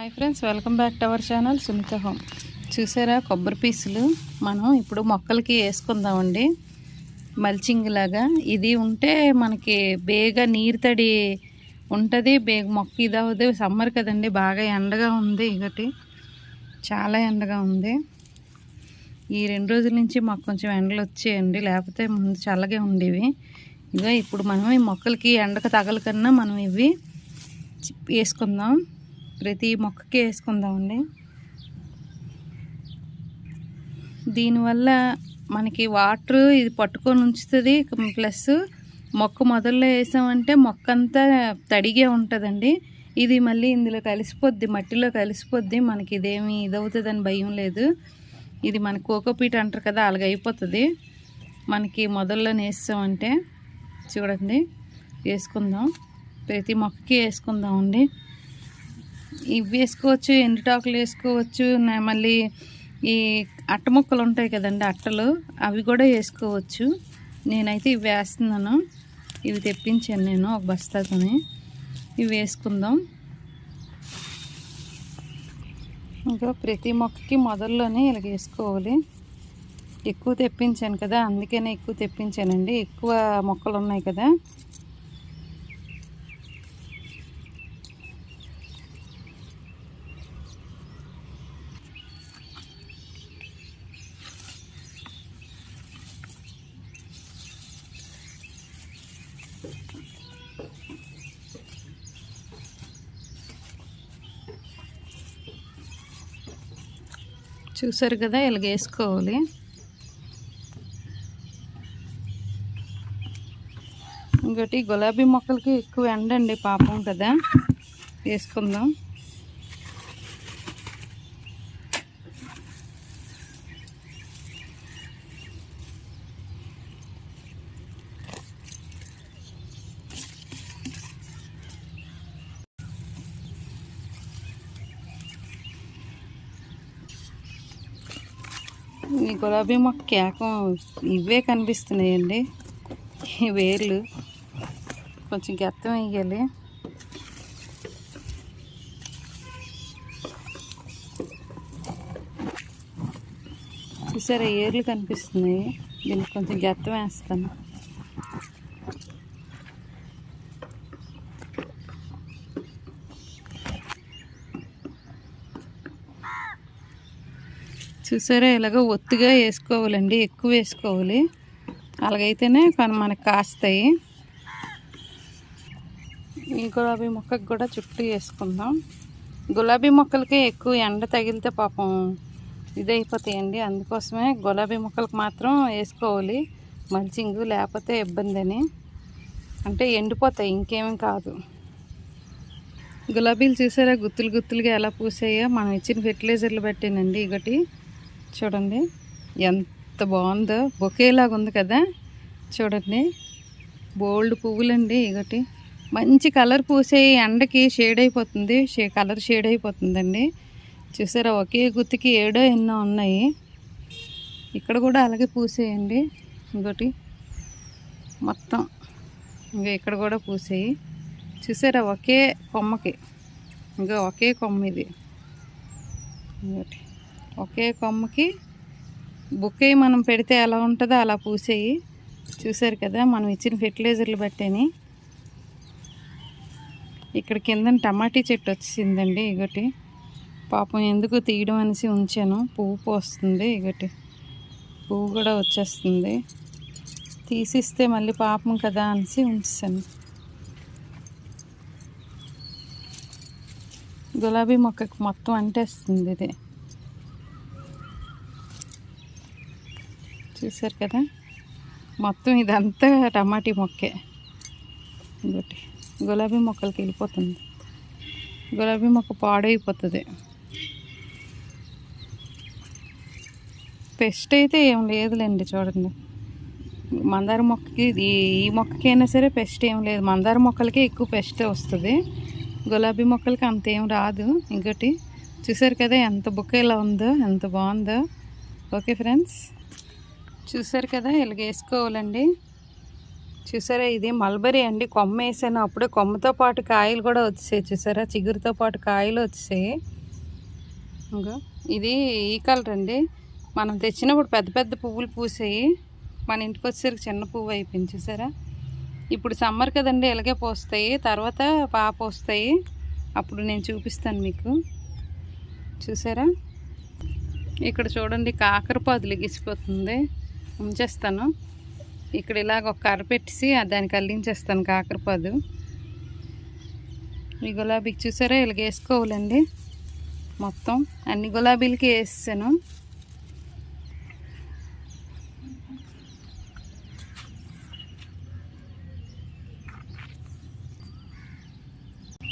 Hi friends welcome back to our channel Sunitha home చూసారా కొబ్బరి పీసులు? మనం ఇప్పుడు మొక్కలకి వేసుకుందామండి. మల్చింగ్ లాగా. ఇది ఉంటే మనకి బేగా నీరు తడి ఉంటుంది. బేగ మొక్క ఇది సమ్మర్ కదండి బాగా ఎండగా ఉంది ఇకటి చాలా ఎండగా ఉంది. ఈ రెండు రోజుల నుంచి మాకు కొంచెం ఎండలు వచ్చాయండి. లేకపోతే ముందు చల్లగా ఉండేవి. ఇక ఇప్పుడు మనం ఈ మొక్కలకి ఎండకు తగలకన్నా మనం ఇవి వేసుకుందాం. ప్రతి మొక్కకి వేసుకుందామండి. దీనివల్ల మనకి వాటర్ ఇది పట్టుకొని ఉంచుతుంది ప్లస్ మొక్క మొదల్లో వేసామంటే మొక్క అంతా తడిగే ఉంటుందండి. ఇది మళ్ళీ ఇందులో కలిసిపోద్ది మట్టిలో కలిసిపోద్ది మనకి ఇదేమి ఇదవుతుందని భయం లేదు. ఇది మన కోకోపీట్ అంటారు కదా అలాగ అయిపోతుంది. మనకి మొదల్లో వేసామంటే చూడండి వేసుకుందాం. ప్రతి మొక్కకి వేసుకుందామండి. ఇవి వేసుకోవచ్చు ఎండుటాకులు వేసుకోవచ్చు నా- మళ్ళీ ఈ అట్ట ముక్కలు ఉంటాయి కదండి అట్టలు అవి కూడా వేసుకోవచ్చు. నేనైతే ఇవి వేస్తున్నాను. ఇవి తెప్పించాను నేను ఒక బస్తాతోని. ఇవి వేసుకుందాం. ఇంకా ప్రతి మొక్కకి మొదల్లోనే ఇలా వేసుకోవాలి. ఎక్కువ తెప్పించాను కదా అందుకనే ఎక్కువ తెప్పించానండి. ఎక్కువ మొక్కలు ఉన్నాయి కదా. చూసారు కదా ఇలాగ వేసుకోవాలి. ఇంకోటి గులాబీ మొక్కలకి ఎక్కువ ఎండండి పాపం కదా. వేసుకుందాం. ఈ గులాబీ మొక్క కేకం ఇవే కనిపిస్తున్నాయండి. ఈ వేర్లు కొంచెం గెత్తం వేయాలి. చూసారా ఏర్లు కనిపిస్తున్నాయి. దీనికి కొంచెం గెత్తం వేస్తాను. చూసారా? ఇలాగ ఒత్తుగా వేసుకోవాలండి. ఎక్కువ వేసుకోవాలి. అలాగైతేనే మనకు కాస్తాయి. ఈ గులాబీ మొక్కకు కూడా చుట్టూ వేసుకుందాం. గులాబీ మొక్కలకి ఎక్కువ ఎండ తగిలితే పాపం ఇదైపోతాయండి. అందుకోసమే గులాబీ మొక్కలకు మాత్రం వేసుకోవాలి. మల్చింగ్ లేకపోతే ఇబ్బంది అని అంటే ఎండిపోతాయి ఇంకేమీ కాదు. గులాబీలు చూసారా? గుత్తులు గుత్తులుగా ఎలా పూసాయో. మనం ఇచ్చిన ఫెర్టిలైజర్లు బట్టేనండి ఇగటి. చూడండి ఎంత బాగుందో. బొకేలాగా ఉంది కదా. చూడండి బోల్డ్ పువ్వులండి ఇగటి. మంచి కలర్ పూసే ఎండకి షేడ్ అయిపోతుంది. షే కలర్ షేడ్ అయిపోతుందండి. చూసారా ఒకే గుత్తికి ఏడో ఎన్నో ఉన్నాయి. ఇక్కడ కూడా అలాగే పూసేయండి. ఇంకోటి మొత్తం ఇంకా ఇక్కడ కూడా పూసేయి. చూసారా ఒకే కొమ్మకి. ఇంకా ఒకే కొమ్మ ఇది. ఇంకోటి. ఒకే కొమ్మకి బుక్కే మనం పెడితే ఎలా ఉంటుందో అలా పూసేయి. చూసారు కదా మనం ఇచ్చిన ఫెర్టిలైజర్లు బట్టేని. ఇక్కడ కింద టమాటీ చెట్టు వచ్చిందండి ఇగటి. పాపం ఎందుకు తీయడం అనేసి ఉంచాను. పువ్వు పోస్తుంది ఇగటి. పువ్వు కూడా వచ్చేస్తుంది. తీసిస్తే మళ్ళీ పాపం కదా అనేసి ఉంచాను. గులాబీ మొక్కకు మొత్తం అంటేస్తుంది ఇది. చూసారు కదా? మొత్తం ఇదంతా టమాటీ మొక్కే. ఇంకోటి గులాబీ మొక్కలకి వెళ్ళిపోతుంది. గులాబీ మొక్క పాడైపోతుంది. పెస్ట్ అయితే ఏం లేదులేండి చూడండి. మందార మొక్కకి ఈ మొక్కకైనా సరే పెస్ట్ ఏం లేదు. మందార మొక్కలకే ఎక్కువ పెస్ట్ వస్తుంది. గులాబీ మొక్కలకి అంత ఏం రాదు. ఇంకోటి చూసారు కదా ఎంత బుక్క ఇలా ఉందో ఎంత బాగుందో. Okay friends. చూసారు కదా ఇలాగ వేసుకోవాలండి. చూసారా ఇది మల్బరీ అండి. కొమ్మ వేసాను. అప్పుడే కొమ్మతో పాటు కాయలు కూడా వచ్చాయి చూసారా చిగురుతో పాటు కాయలు వచ్చాయి ఇంకా ఇది ఈ కలర్ అండి. మనం తెచ్చినప్పుడు పెద్ద పెద్ద పువ్వులు పూసాయి. మన ఇంటికి వచ్చేసరికి చిన్న పువ్వు అయిపోయింది. చూసారా? ఇప్పుడు సమ్మర్ కదండి ఇలాగే పోస్తాయి. తర్వాత పాప వస్తాయి. అప్పుడు నేను చూపిస్తాను మీకు. చూసారా? ఇక్కడ చూడండి కాకరపాదు లెగిసిపోతుంది. ఉంచేస్తాను. ఇక్కడ ఇలాగ ఒక కర్ర పెట్టేసి దానికి అల్లించేస్తాను కాకరపాదు. ఈ గులాబీకి చూసారా ఇలాగ వేసుకోవాలండి. మొత్తం అన్ని గులాబీలకి వేసాను.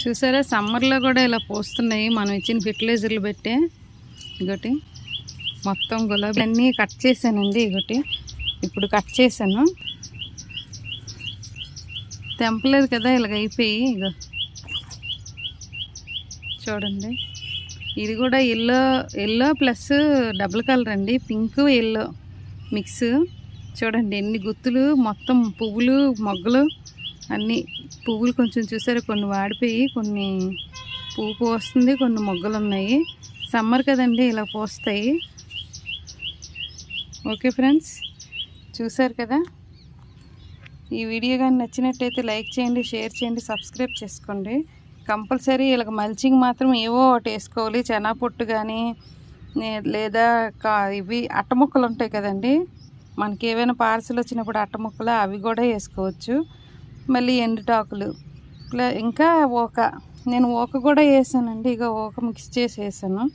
చూసారా సమ్మర్లో కూడా ఇలా పోస్తున్నాయి. మనం ఇచ్చిన ఫెర్టిలైజర్లు పెట్టే. ఇంకోటి మొత్తం గులాబీ అన్నీ కట్ చేశానండి ఒకటి ఇప్పుడు కట్ చేశాను. తెంపలేదు కదా ఇలాగ అయిపోయి ఇగో. చూడండి. ఇది కూడా yellow yellow plus double colour అండి. పింక్ ఎల్లో మిక్స్ చూడండి ఎన్ని గుత్తులు మొత్తం పువ్వులు మొగ్గలు అన్నీ. పువ్వులు కొంచెం చూసారు కొన్ని వాడిపోయి కొన్ని పువ్వు పోస్తుంది కొన్ని మొగ్గలు ఉన్నాయి. సమ్మర్ కదండి ఇలా పోస్తాయి. ఓకే ఫ్రెండ్స్ చూసారు కదా? ఈ వీడియో కానీ నచ్చినట్టయితే లైక్ చేయండి షేర్ చేయండి సబ్స్క్రైబ్ చేసుకోండి. కంపల్సరీ ఇలాగ మల్చింగ్ మాత్రం ఏవో ఒకటి వేసుకోవాలి. చెనా పొట్టు కానీ లేదా కా ఇవి అట్టముక్కలు ఉంటాయి కదండి. మనకి ఏవైనా పార్సల్ వచ్చినప్పుడు అట్టముక్కలు అవి కూడా వేసుకోవచ్చు. మళ్ళీ ఎండుటాకులు ప్ల- ఇంకా ఓక. నేను ఓక కూడా వేసానండి. ఇక ఓక మిక్స్ చేసి వేసాను.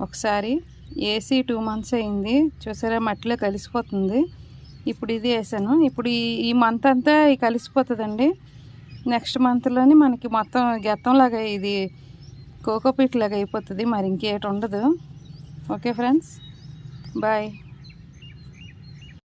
ఒకసారి ఏసీ టూ మంత్స్ అయింది. చూసారా మట్టిలో కలిసిపోతుంది. ఇప్పుడు ఇది వేసాను. ఇప్పుడు ఈ ఈ మంత్ అంతా కలిసిపోతుందండి. నెక్స్ట్ మంత్లోని మనకి మొత్తం గెత్తంలాగా ఇది కోకోపీట్ లాగా అయిపోతుంది. మరి ఇంకేటి ఉండదు. Okay friends. బాయ్.